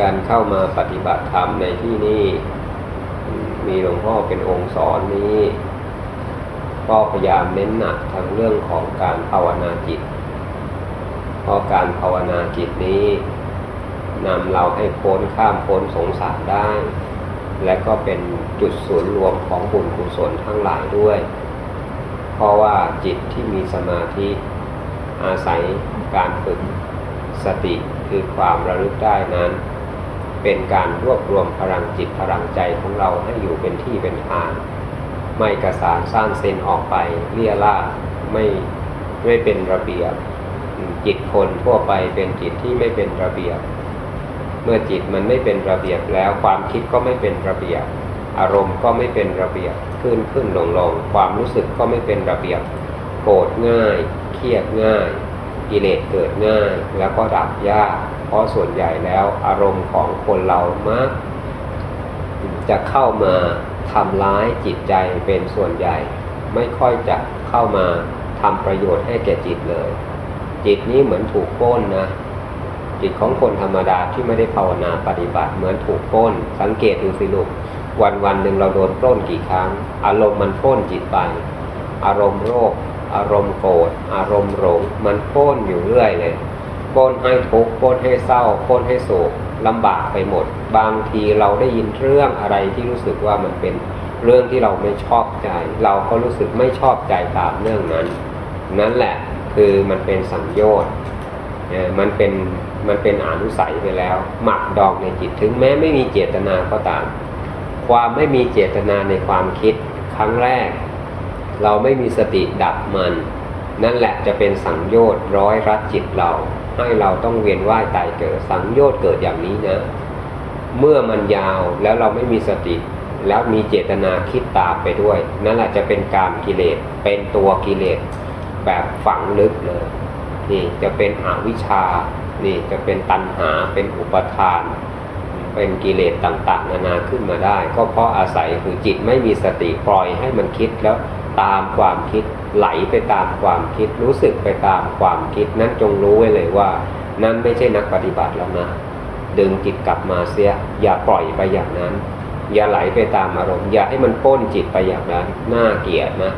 การเข้ามาปฏิบัติธรรมในที่นี้มีหลวงพ่อเป็นองค์สอนนี้ก็พยายามเน้นหนักทั้งเรื่องของการภาวนาจิต เพราะการภาวนาจิตนี้นำเราให้พ้นข้ามพ้นสงสารได้ และก็เป็นจุดศูนย์รวมของบุญกุศลทั้งหลายด้วย เพราะว่าจิตที่มีสมาธิอาศัยการฝึกสติคือความระลึกได้นั้น เป็นการรวบรวมพลังจิตพลังใจของเราให้อยู่เป็นที่เป็นทาง ไม่กระสานสร้างเซนออกไปเลี่ยล่าไม่ไม่เป็นระเบียบ จิตคนทั่วไปเป็นจิตที่ไม่เป็นระเบียบ เมื่อจิตมันไม่เป็นระเบียบแล้วความคิดก็ไม่เป็นระเบียบ อารมณ์ก็ไม่เป็นระเบียบขึ้นขึ้นลงลงความรู้สึกก็ไม่เป็นระเบียบโกรธง่าย เครียดง่ายกิเลสเกิดง่ายแล้วก็ดับยาก เพราะส่วนใหญ่แล้วอารมณ์ของคนเรามักจะเข้ามาทำร้ายจิตใจเป็นส่วนใหญ่ ไม่ค่อยจะเข้ามาทำประโยชน์ให้แก่จิตเลย จิตนี้เหมือนถูกป้นนะจิตของคนธรรมดาที่ไม่ได้ภาวนาปฏิบัติเหมือนถูกป้น สังเกตดูสิลูกวันวันหนึ่งเราโดนปล้นกี่ครั้ง อารมณ์มันป้นจิตไป อารมณ์โรค อารมณ์โกรธอารมณ์หลงมันป้นอยู่เรื่อยเลย ปล้นให้ทุกข์ปล้นให้เศร้าปล้นให้โศกลำบากไปหมด บางทีเราได้ยินเรื่องอะไรที่รู้สึกว่ามันเป็นเรื่องที่เราไม่ชอบใจ เราก็รู้สึกไม่ชอบใจตามเรื่องนั้น นั่นแหละคือมันเป็นสังโยชน์มันเป็นมันเป็นอนุสัยไปแล้ว หมักดองในจิตถึงแม้ไม่มีเจตนาก็ตาม ความไม่มีเจตนาในความคิดครั้งแรก เราไม่มีสติดับมัน นั่นแหละจะเป็นสังโยชน์ร้อยรัดจิตเรา ให้เราต้องเวียนว่ายตายเกิดสังโยชน์เกิดอย่างนี้นะ เมื่อมันยาวแล้วเราไม่มีสติ แล้วมีเจตนาคิดตามไปด้วย นั่นแหละจะเป็นการกิเลสเป็นตัวกิเลสแบบฝังลึกเลยนี่จะเป็นอวิชชา นี่จะเป็นตัณหาเป็นอุปทาน เป็นกิเลสต่างๆ นานาขึ้นมาได้ ก็เพราะอาศัยคือจิตไม่มีสติปล่อยให้มันคิดแล้วตามความคิด ไหลไปตามความคิด รู้สึกไปตามความคิดนั้นจงรู้ไว้เลยว่า นั่นไม่ใช่นักปฏิบัติแล้วนะดึงจิตกลับมาเสีย อย่าปล่อยไปอย่างนั้น อย่าไหลไปตามอารมณ์อย่าให้มันป้นจิตไปอย่างนั้นน่าเกลียดนะ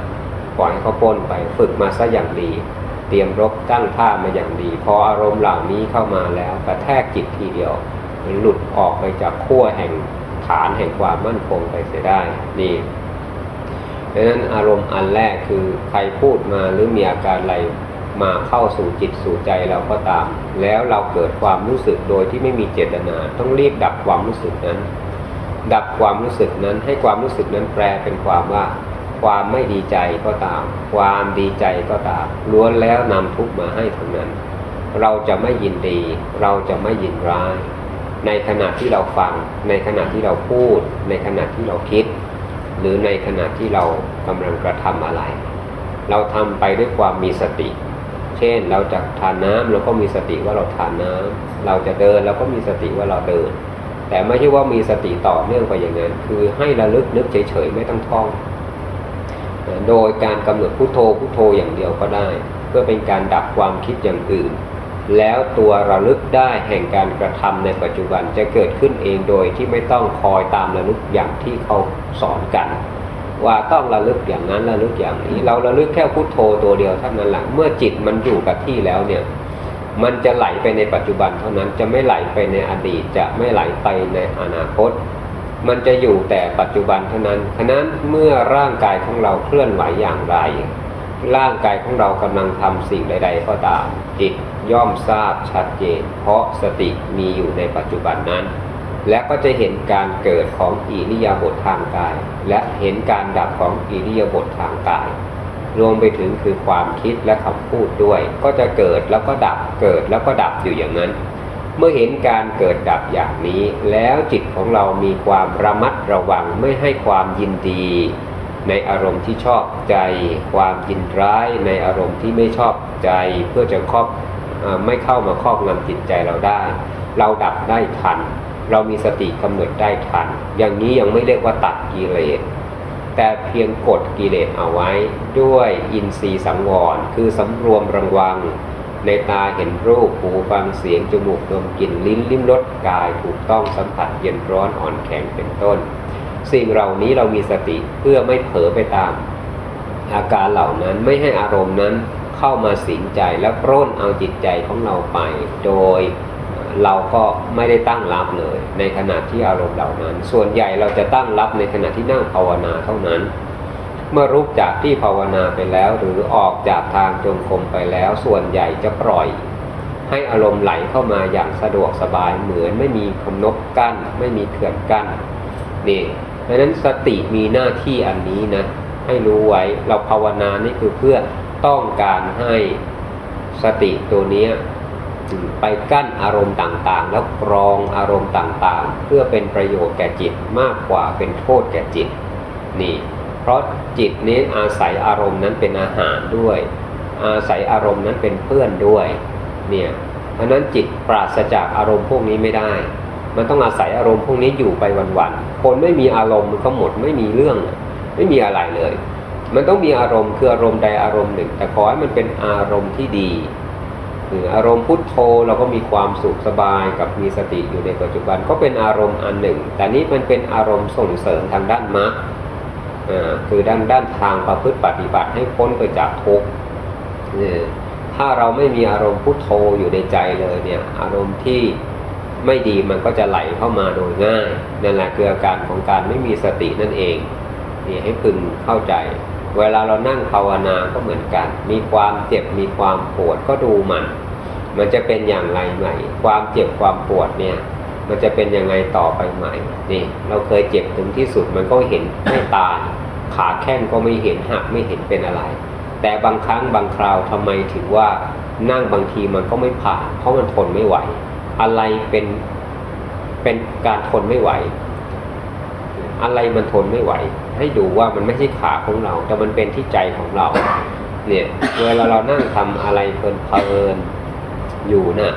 ปล่อยให้เขาป้นไปฝึกมาซะอย่างดี เตรียมรบตั้งท่ามาอย่างดี พออารมณ์เหล่านี้เข้ามาแล้วกระแทกจิตทีเดียวหลุดออกไปจากขั้วแห่งฐานแห่งความมั่นคงไปเสียได้นี่ ดังนั้นอารมณ์อันแรกคือใครพูดมาหรือมีอาการอะไรมาเข้าสู่จิตสู่ใจเราก็ตาม แล้วเราเกิดความรู้สึกโดยที่ไม่มีเจตนา ต้องรีบดับความรู้สึกนั้น ดับความรู้สึกนั้นให้ความรู้สึกนั้นแปลเป็นความว่า ความไม่ดีใจก็ตาม ความดีใจก็ตามล้วนแล้วนำทุกมาให้ทั้งนั้น เราจะไม่ยินดี เราจะไม่ยินร้าย ในขณะที่เราฟัง ในขณะที่เราพูด ในขณะที่เราคิด หรือในขณะที่เรากำลังกระทำอะไร เราทำไปด้วยความมีสติ เช่นเราจะทานน้ำเราก็มีสติว่าเราทานน้ำเราจะเดินเราก็มีสติว่าเราเดิน แต่ไม่ใช่ว่ามีสติต่อเนื่องไปอย่างนั้น คือให้ระลึกนึกเฉยๆไม่ต้องท่อง โดยการกำหนดพุโทโธพุโทโธอย่างเดียวก็ได้ เพื่อเป็นการดับความคิดอย่างอื่น แล้วตัวระลึกได้แห่งการกระทำในปัจจุบันจะเกิดขึ้นเองโดยที่ไม่ต้องคอยตามระลึกอย่างที่เขาสอนกัน ว่าต้องระลึกอย่างนั้นระลึกอย่างนี้ เราระลึกแค่พุโทโธตัวเดียวเท่านั้นแหละเมื่อจิตมันอยู่กับที่แล้วเนี่ยมันจะไหลไปในปัจจุบันเท่านั้นจะไม่ไหลไปในอดีตจะไม่ไหลไปในอนาคต มันจะอยู่แต่ปัจจุบันเท่านั้นฉะนั้นเมื่อร่างกายของเราเคลื่อนไหวอย่างไร ร่างกายของเรากำลังทำสิ่งใด ๆ ก็ตามจิต ย่อมทราบชัดเจน เพราะสติมีอยู่ในปัจจุบันนั้น และก็จะเห็นการเกิดของอิริยาบถทางกาย และเห็นการดับของอิริยาบถทางกาย รวมไปถึงคือความคิดและคำพูดด้วย ก็จะเกิดแล้วก็ดับเกิดแล้วก็ดับอยู่อย่างนั้น เมื่อเห็นการเกิดดับอย่างนี้ แล้วจิตของเรามีความระมัดระวังไม่ให้ความยินดีในอารมณ์ที่ชอบใจ ความยินร้ายในอารมณ์ที่ไม่ชอบใจเพื่อจะครอบ ไม่เข้ามาครอบงำจิตใจเราได้ เราดับได้ทัน เรามีสติกำหนดได้ทัน อย่างนี้ยังไม่เรียกว่าตัดกิเลสแต่เพียงกดกิเลสเอาไว้ด้วยอินทรีย์สังวร คือสำรวมระวัง ในตาเห็นรูปหูฟังเสียงจมูกดมกลิ่นลิ้นลิ้มรสกายถูกต้องสัมผัสเย็นร้อนอ่อนแข็งเป็นต้น สิ่งเหล่านี้เรามีสติเพื่อไม่เผลอไปตาม อาการเหล่านั้นไม่ให้อารมณ์นั้น เข้ามาสิงใจและปล้นเอาจิตใจของเราไป โดยเราก็ไม่ได้ตั้งรับเลย ในขณะที่อารมณ์เหล่านั้น ส่วนใหญ่เราจะตั้งรับในขณะที่นั่งภาวนาเท่านั้น เมื่อรุกจากที่ภาวนาไปแล้ว หรือออกจากทางจงกรมไปแล้ว ส่วนใหญ่จะปล่อย ให้อารมณ์ไหลเข้ามาอย่างสะดวกสบายเหมือนไม่มีคำนบกั้น ไม่มีเขื่อนกั้นนี่ดังนั้นสติมีหน้าที่อันนี้นะให้รู้ไว้เราภาวนานี่คือเพื่อ ต้องการให้สติตัวนี้ไปกั้นอารมณ์ต่างๆ แล้วกรองอารมณ์ต่างๆ เพื่อเป็นประโยชน์แก่จิตมากกว่าเป็นโทษแก่จิตนี่ เพราะจิตนี้อาศัยอารมณ์นั้นเป็นอาหารด้วย อาศัยอารมณ์นั้นเป็นเพื่อนด้วยเนี่ยเพราะนั้นจิตปราศจากอารมณ์พวกนี้ไม่ได้ มันต้องอาศัยอารมณ์พวกนี้อยู่ไปวันๆคนไม่มีอารมณ์มันก็หมดไม่มีเรื่อง ไม่มีอะไรเลย มันต้องมีอารมณ์คืออารมณ์ใดอารมณ์หนึ่ง แต่ขอให้มันเป็นอารมณ์ที่ดีคืออารมณ์พุทโธเราก็มีความสุขสบายกับมีสติอยู่ในปัจจุบันก็เป็นอารมณ์อันหนึ่ง แต่นี้มันเป็นอารมณ์ส่งเสริมทางด้านมรรคคือด้านด้านทางประพฤติปฏิบัติให้พ้นไปจากทุกข์ถ้าเราไม่มีอารมณ์พุทโธอยู่ในใจเลยเนี่ยอารมณ์ที่ไม่ดีมันก็จะไหลเข้ามาโดยง่ายนั่นแหละคืออาการของการไม่มีสตินั่นเองนี่ให้พึงเข้าใจ เวลาเรานั่งภาวนาก็เหมือนกัน มีความเจ็บมีความปวดก็ดูมัน มันจะเป็นอย่างไรใหม่ ความเจ็บความปวดเนี่ย มันจะเป็นยังไงต่อไปใหม่นี่เราเคยเจ็บถึงที่สุดมันก็เห็นไม่ตายขาแข้งก็ไม่เห็นหักไม่เห็นเป็นอะไร แต่บางครั้งบางคราวทำไมถือว่านั่งบางทีมันก็ไม่ผ่านเพราะมันทนไม่ไหว อะไรเป็นเป็นการทนไม่ไหว อะไรมันทนไม่ไหว ให้ดูว่ามันไม่ใช่ขาของเรา แต่มันเป็นที่ใจของเรา เนี่ยเวลาเรานั่งทำอะไรเพลินๆอยู่นะ่ะ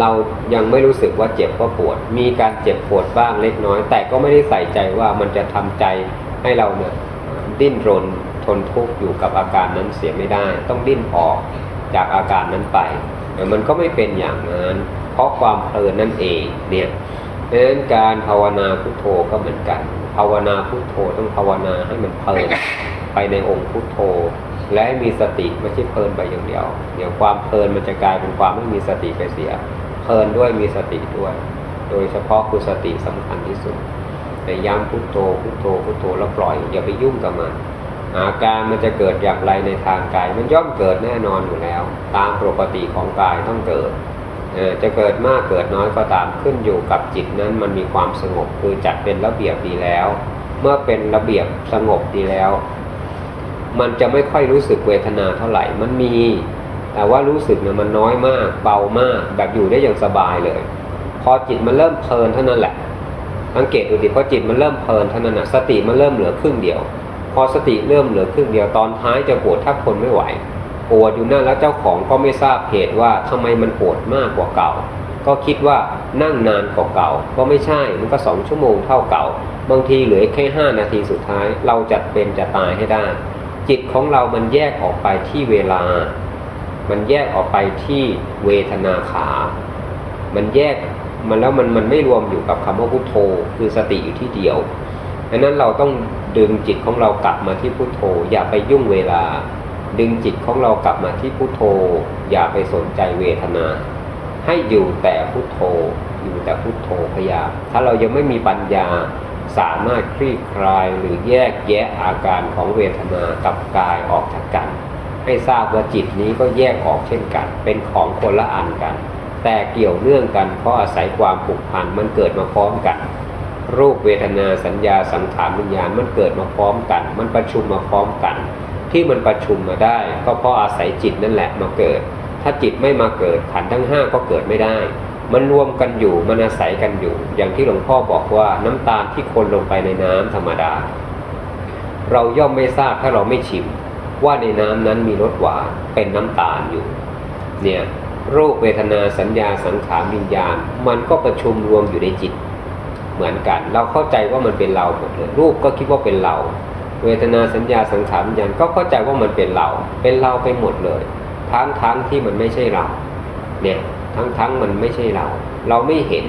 เรายังไม่รู้สึกว่าเจ็บก็ปวด มีการเจ็บปวดบ้างเล็กน้อย แต่ก็ไม่ได้ใส่ใจว่ามันจะทำใจให้เราเนี่ยดิ้นรนทนทุกข์อยู่กับอาการนั้นเสียไม่ได้ ต้องดิ้นออกจากอาการนั้นไป มันก็ไม่เป็นอย่างนั้น เพราะความเพลินนั่นเองเนี่ยเพราะฉะนั้นการภาวนาพุทโธก็เหมือนกัน ภาวนาพุทโธต้องภาวนาให้มันเพลินไปในองค์พุทโธ และมีสติไม่ใช่เพลินไปอย่างเดียว เดี๋ยวความเพลินมันจะกลายเป็นความไม่มีสติไปเสีย เพลินด้วยมีสติด้วย โดยเฉพาะคือสติสำคัญที่สุดในย้ำพุทโธพุทโธพุทโธแล้วปล่อย อย่าไปยุ่งกับมันอาการมันจะเกิดอย่างไรในทางกาย มันย่อมเกิดแน่นอนอยู่แล้ว ตามปกติของกายต้องเกิด จะเกิดมากเกิดน้อยก็ตามขึ้นอยู่กับจิตนั้นมันมีความสงบคือจัดเป็นระเบียบดีแล้ว เมื่อเป็นระเบียบสงบดีแล้ว มันจะไม่ค่อยรู้สึกเวทนาเท่าไหร่มันมี แต่ว่ารู้สึกเนี่ยมันน้อยมากเบามากแบบอยู่ได้อย่างสบายเลย พอจิตมันเริ่มเพลินเท่านั้นแหละสังเกตดูดิพอจิตมันเริ่มเพลินเท่านั้นนะสติมันเริ่มเหลือครึ่งเดียว พอสติเริ่มเหลือครึ่งเดียวตอนท้ายจะปวดถ้าคนไม่ไหว ปวดอยู่นั่นแล้วเจ้าของก็ไม่ทราบเหตุว่าทำไมมันปวดมากกว่าเก่า ก็คิดว่านั่งนานกว่าเก่า ก็ไม่ใช่มันก็สองชั่วโมงเท่าเก่า บางทีเหลือแค่ห้านาทีสุดท้าย เราจะเป็นจะตายให้ได้ จิตของเรามันแยกออกไปที่เวลา มันแยกออกไปที่เวทนาขา มันแยกมันแล้วมันมันไม่รวมอยู่กับคำว่าพุทโธ คือสติอยู่ที่เดียวดังนั้นเราต้องดึงจิตของเรากลับมาที่พุทโธ อย่าไปยุ่งเวลา ดึงจิตของเรากลับมาที่พุโทโธ อย่าไปสนใจเวทนา ให้อยู่แต่พุโทโธ อยู่แต่พุโทโธพยายามถ้าเรายังไม่มีปัญญาสามารถคลี่คลายหรือแยกแยะอาการของเวทนากับกายออกจากกัน ให้ทราบว่าจิตนี้ก็แยกออกเช่นกัน เป็นของคนละอันกัน แต่เกี่ยวเนื่องกันเพราะอาศัยความผูกพันมันเกิดมาพร้อมกัน รูปเวทนาสัญญาสังขารวิญญาณมันเกิดมาพร้อมกัน มันประชุมมาพร้อมกัน ที่มันประชุมมาได้ ก็เพราะอาศัยจิตนั่นแหละมาเกิด ถ้าจิตไม่มาเกิดขันทั้งห้าก็เกิดไม่ได้ มันรวมกันอยู่มันอาศัยกันอยู่ อย่างที่หลวงพ่อบอกว่าน้ำตาลที่คนลงไปในน้ำธรรมดา เราย่อมไม่ทราบถ้าเราไม่ชิม ว่าในน้ำนั้นมีรสหวานเป็นน้ำตาลอยู่ เนี่ยรูปเวทนาสัญญาสังขารวิญญาณ มันก็ประชุมรวมอยู่ในจิต เหมือนกัน เราเข้าใจว่ามันเป็นเราหมดเลยรูปก็คิดว่าเป็นเรา เวทนาสัญญาสังขารวิญญาณก็เข้าใจว่ามันเป็นเรา เป็นเราไปหมดเลย ทั้งทั้งที่มันไม่ใช่เรา เนี่ยทั้งทั้งมันไม่ใช่เรา เราไม่เห็น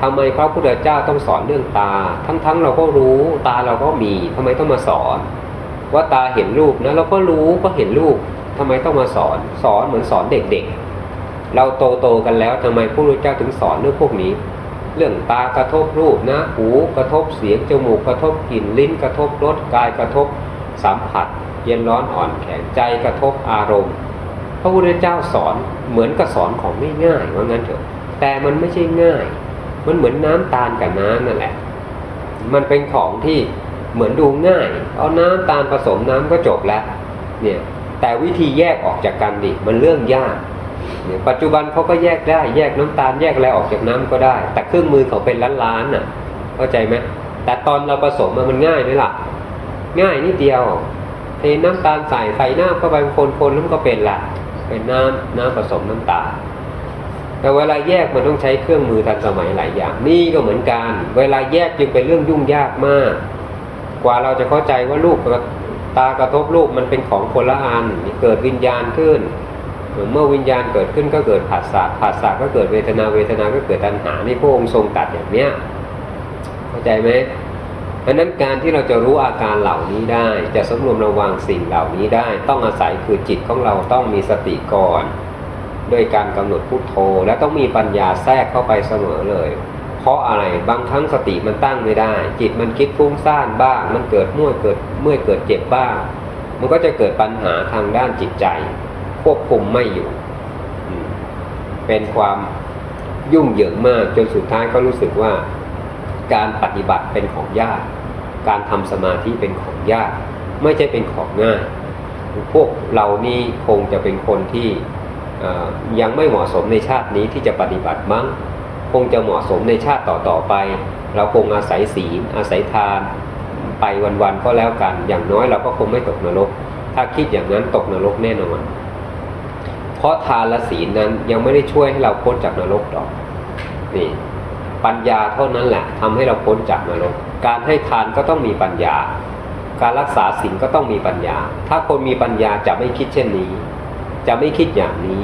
ทำไมพระพุทธเจ้าต้องสอนเรื่องตา ทั้งทั้งเราก็รู้ตาเราก็มีทำไมต้องมาสอน ว่าตาเห็นรูปนะเราก็รู้ก็เห็นรูปทำไมต้องมาสอน สอนเหมือนสอนเด็กๆ เราโตโตๆกันแล้วทำไมพระพุทธเจ้าถึงสอนเรื่องพวกนี้ เรื่องตากระทบรูปนะหูกระทบเสียงจมูกกระทบกลิ่นลิ้นกระทบรสกายกระทบสัมผัส เย็นร้อนอ่อนแข็งใจกระทบอารมณ์ พระพุทธเจ้าสอนเหมือนกับสอนของไม่ง่ายว่างั้นเถอะ แต่มันไม่ใช่ง่าย มันเหมือนน้ำตาลกับน้ำนั่นแหละ มันเป็นของที่เหมือนดูง่าย เอาน้ำตาลผสมน้ำก็จบแล้วเนี่ยแต่วิธีแยกออกจากกันดิมันเรื่องยาก ปัจจุบันเขาก็แยกได้แยกน้ำตาลแยกอะไรออกจากน้ำก็ได้ แต่เครื่องมือเขาเป็นล้านๆน่ะ เข้าใจไหมแต่ตอนเราผสมมันง่ายไหมล่ะ ง่ายนิดเดียวเทน้ำตาลใส่ใส่น้ำเข้าไปคนๆแล้วมันก็เป็นละเป็นน้ำน้ำผสมน้ำตาลแต่เวลาแยกมันต้องใช้เครื่องมือทันสมัยหลายอย่าง นี่ก็เหมือนกัน เวลาแยกจึงเป็นเรื่องยุ่งยากมาก กว่าเราจะเข้าใจว่าลูกตากระทบลูกมันเป็นของคนละอันเกิดวิญญาณขึ้น เมื่อวิญญาณเกิดขึ้นก็เกิดผัสสะผัสสะก็เกิดเวทนาเวทนาก็เกิดตัณหานี่พระองค์ทรงตัดอย่างเนี้ยเข้าใจไหมเพราะนั้นการที่เราจะรู้อาการเหล่านี้ได้ จะสำรวมระวังสิ่งเหล่านี้ได้ ต้องอาศัยคือจิตของเราต้องมีสติก่อนด้วยการกำหนดพุทโธ และต้องมีปัญญาแทรกเข้าไปเสมอเลย เพราะอะไรบางครั้งสติมันตั้งไม่ได้ จิตมันคิดฟุ้งซ่านบ้าง มันเกิดมั่วเกิดเมื่อยเกิดเจ็บบ้าง มันก็จะเกิดปัญหาทางด้านจิตใจ ควบคุมไม่อยู่ เป็นความยุ่งเหยิงมากจนสุดท้ายก็รู้สึกว่า การปฏิบัติเป็นของยาก การทำสมาธิเป็นของยาก ไม่ใช่เป็นของง่าย พวกเรานี่คงจะเป็นคนที่ยังไม่เหมาะสมในชาตินี้ที่จะปฏิบัติมั้ง คงจะเหมาะสมในชาติต่อๆไป เราคงอาศัยศีลอาศัยทาน ไปวันๆก็แล้วกัน อย่างน้อยเราก็คงไม่ตกนรก ถ้าคิดอย่างนั้นตกนรกแน่นอนเพ ราะทานและศีลนั้นยังไม่ได้ช่วยให้เราพ้นจากนรกหรอกนี่ปัญญาเท่านั้นแหละทำให้เราพ้นจากนรก การให้ทานก็ต้องมีปัญญา การรักษาศีลก็ต้องมีปัญญา ถ้าคนมีปัญญาจะไม่คิดเช่นนี้ จะไม่คิดอย่างนี้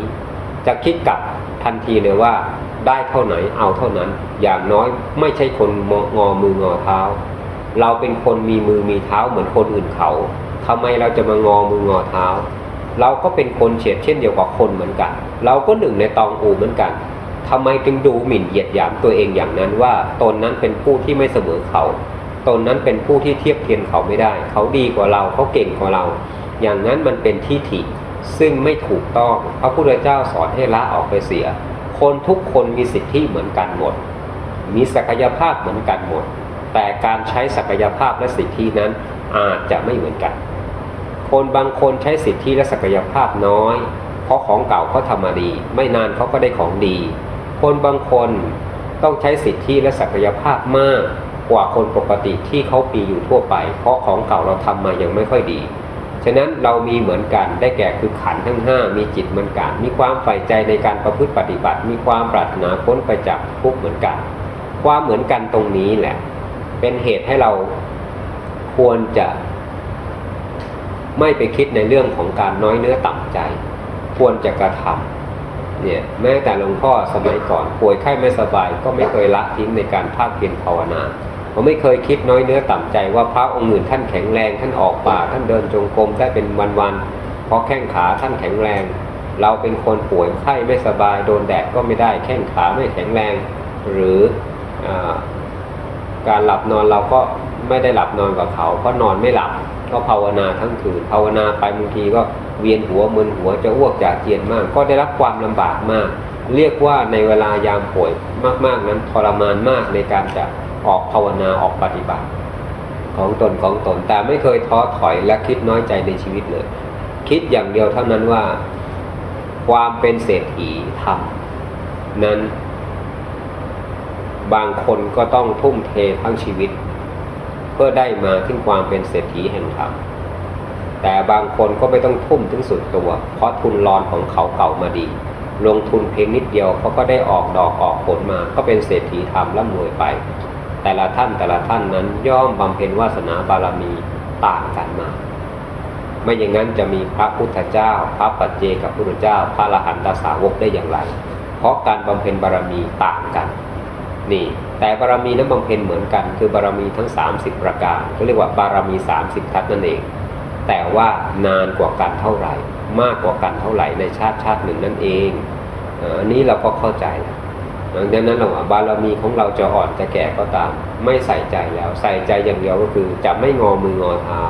จะคิดกลับทันทีเลยว่าได้เท่าไหนเอาเท่านั้น อย่างน้อยไม่ใช่คนงอมืองอเท้า เราเป็นคนมีมือมีเท้าเหมือนคนอื่นเขาทำไมเราจะมางอมืองอเท้า เราก็เป็นคนเฉียดเช่นเดียวกับคนเหมือนกัน เราก็หนึ่งในตองอูเหมือนกันทำไมจึงดูหมิ่นเหยียดหยามตัวเองอย่างนั้นว่า ตนนั้นเป็นผู้ที่ไม่เสมอเขา ตนนั้นเป็นผู้ที่เทียบเทียมเขาไม่ได้ เขาดีกว่าเราเขาเก่งกว่าเรา อย่างนั้นมันเป็นที่ถิซึ่งไม่ถูกต้องพระพุทธเจ้าสอนให้ละออกไปเสีย คนทุกคนมีสิทธิเหมือนกันหมด มีศักยภาพเหมือนกันหมด แต่การใช้ศักยภาพและสิทธินั้นอาจจะไม่เหมือนกัน คนบางคนใช้สิทธิและศักยภาพน้อย เพราะของเก่าเขาทำมาดี ไม่นานเขาก็ได้ของดี คนบางคนต้องใช้สิทธิและศักยภาพมาก กว่าคนปกติที่เขาปีอยู่ทั่วไป เพราะของเก่าเราทำมายังไม่ค่อยดี ฉะนั้นเรามีเหมือนกันได้แก่คือขันทั้งห้ามีจิตเหมือนกัน มีความใฝ่ใจในการประพฤติปฏิบัติ มีความปรารถนาพ้นไปจากทุกเหมือนกัน ความเหมือนกันตรงนี้แหละ เป็นเหตุให้เราควรจะ ไม่ไปคิดในเรื่องของการน้อยเนื้อต่ำใจ ควรจะกระทำเนี่ยแม้แต่หลวงพ่อสมัยก่อนป่วยไข้ไม่สบายก็ไม่เคยละทิ้งในการภาคเพียรภาวนาผมไม่เคยคิดน้อยเนื้อต่ำใจว่าพระองค์อื่นท่านแข็งแรงท่านออกป่าท่านเดินจงกรมได้เป็นวันๆเพราะแข้งขาท่านแข็งแรง เราเป็นคนป่วยไข้ไม่สบายโดนแดดก็ไม่ได้แข้งขาไม่แข็งแรง หรืออ การหลับนอนเราก็ไม่ได้หลับนอนกับเขาเพราะนอนไม่หลับก็ภาวนาทั้งคืนภาวนาไปบางทีก็เวียนหัวมึนหัวจะอ้วกจากเจียนมาก ก็ได้รับความลำบากมาก เรียกว่าในเวลายามป่วยมาก ๆนั้นทรมานมากในการจะออกภาวนาออกปฏิบัติ ของตนของตนแต่ไม่เคยท้อถอยและคิดน้อยใจในชีวิตเลย คิดอย่างเดียวเท่านั้นว่า ความเป็นเศรษฐีธรรมนั้น บางคนก็ต้องทุ่มเททั้งชีวิต เพื่อได้มาถึงความเป็นเศรษฐีแห่งธรรมแต่บางคนก็ไม่ต้องทุ่มถึงสุดตัว เพราะทุนรอนของเขาเก่ามาดี ลงทุนเพียงนิดเดียวเขาก็ได้ออกดอกออกผลมา ก็เป็นเศรษฐีทำร่ำรวยไป แต่ละท่านแต่ละท่านนั้นย่อมบำเพ็ญวาสนาบารมีต่างกันมาไม่อย่างนั้นจะมีพระพุทธเจ้า พระปัจเจกับพุทธเจ้า พระอรหันตสาวกได้อย่างไร เพราะการบำเพ็ญบารมีต่างกัน นี่แต่บารมีนั้นบำเพ็ญเหมือนกัน คือบารมีทั้ง 30 ประการเขาเรียกว่าบารมี 30 ทัศนั่นเอง แต่ว่านานกว่ากันเท่าไหร่ มากกว่ากันเท่าไหร่ในชาติชาติหนึ่งนั่นเองอันนี้เราก็เข้าใจแล้วดังนั้นเราว่าบารมีของเราจะอ่อนจะแก่ก็ตาม ไม่ใส่ใจแล้ว ใส่ใจอย่างเดียวก็คือจะไม่งอมืองอเท้า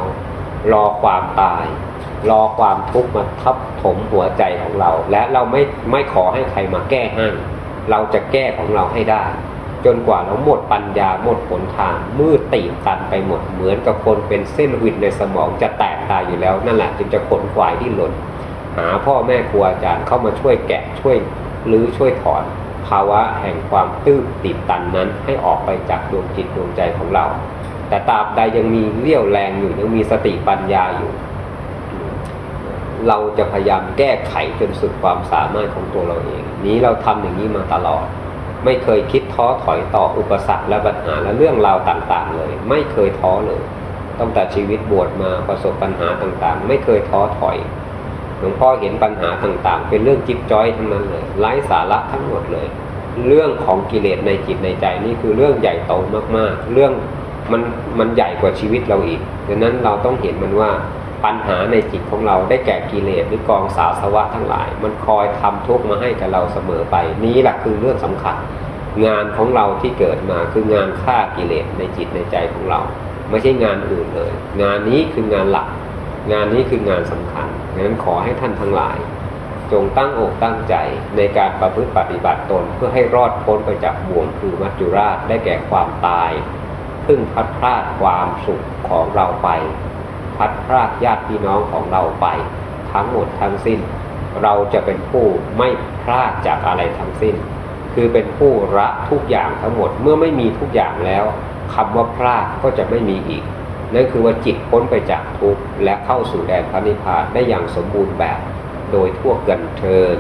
รอความตาย รอความทุกข์มาทับถมหัวใจของเรา และเราไม่ไม่ขอให้ใครมาแก้ให้เราจะแก้ของเราให้ได้ จนกว่าเราหมดปัญญาหมดผลทางมืดตีบตันไปหมดเหมือนกับคนเป็นเส้นวินในสมองจะแตกตายอยู่แล้ว นั่นแหละจึงจะขนขวายที่หล่นหาพ่อแม่ครูอาจารย์เข้ามาช่วยแกะช่วยหรือช่วยถอน ภาวะแห่งความตื้นตีบตันนั้นให้ออกไปจากดวงจิตดวงใจของเรา แต่ตราบใดยังมีเรี่ยวแรงอยู่ยังมีสติปัญญาอยู่ เราจะพยายามแก้ไขจนสุดความสามารถของตัวเราเอง นี้เราทำอย่างนี้มาตลอด ไม่เคยคิดท้อถอยต่ออุปสรรคและปัญหาและเรื่องราวต่างๆ เลย ไม่เคยท้อเลย ตั้งแต่ชีวิตบวชมาประสบปัญหาต่างๆ ไม่เคยท้อถอยหลวงพ่อเห็นปัญหาต่างๆ เป็นเรื่องจิ๊บจ้อยทั้งนั้นเลยไร้สาระทั้งหมดเลย เรื่องของกิเลสในจิตในใจนี่คือเรื่องใหญ่โตมากๆ เรื่องมันมันใหญ่กว่าชีวิตเราอีกดังนั้นเราต้องเห็นมันว่า ปัญหาในจิตของเราได้แก่กิเลสหรือกองสาสวะทั้งหลาย มันคอยทำทุกข์มาให้กับเราเสมอไป นี้แหละคือเรื่องสำคัญ งานของเราที่เกิดมาคืองานฆ่ากิเลสในจิตในใจของเรา ไม่ใช่งานอื่นเลย งานนี้คืองานหลัก งานนี้คืองานสำคัญดังนั้นขอให้ท่านทั้งหลาย จงตั้งอกตั้งใจในการประพฤติปฏิบัติตนเพื่อให้รอดพ้นไปจากบ่วงคือมัจจุราชได้แก่ความตายพึ่งพัดพลาดความสุขของเราไป พัดพลาดญาติพี่น้องของเราไป ทั้งหมดทั้งสิ้น เราจะเป็นผู้ไม่พลาดจากอะไรทั้งสิ้น คือเป็นผู้ละทุกอย่างทั้งหมดเมื่อไม่มีทุกอย่างแล้วคำว่าพลาดก็จะไม่มีอีก นั่นคือว่าจิตพ้นไปจากทุกข์และเข้าสู่แดนพระนิพพานได้อย่างสมบูรณ์แบบ โดยทั่วกันเทิน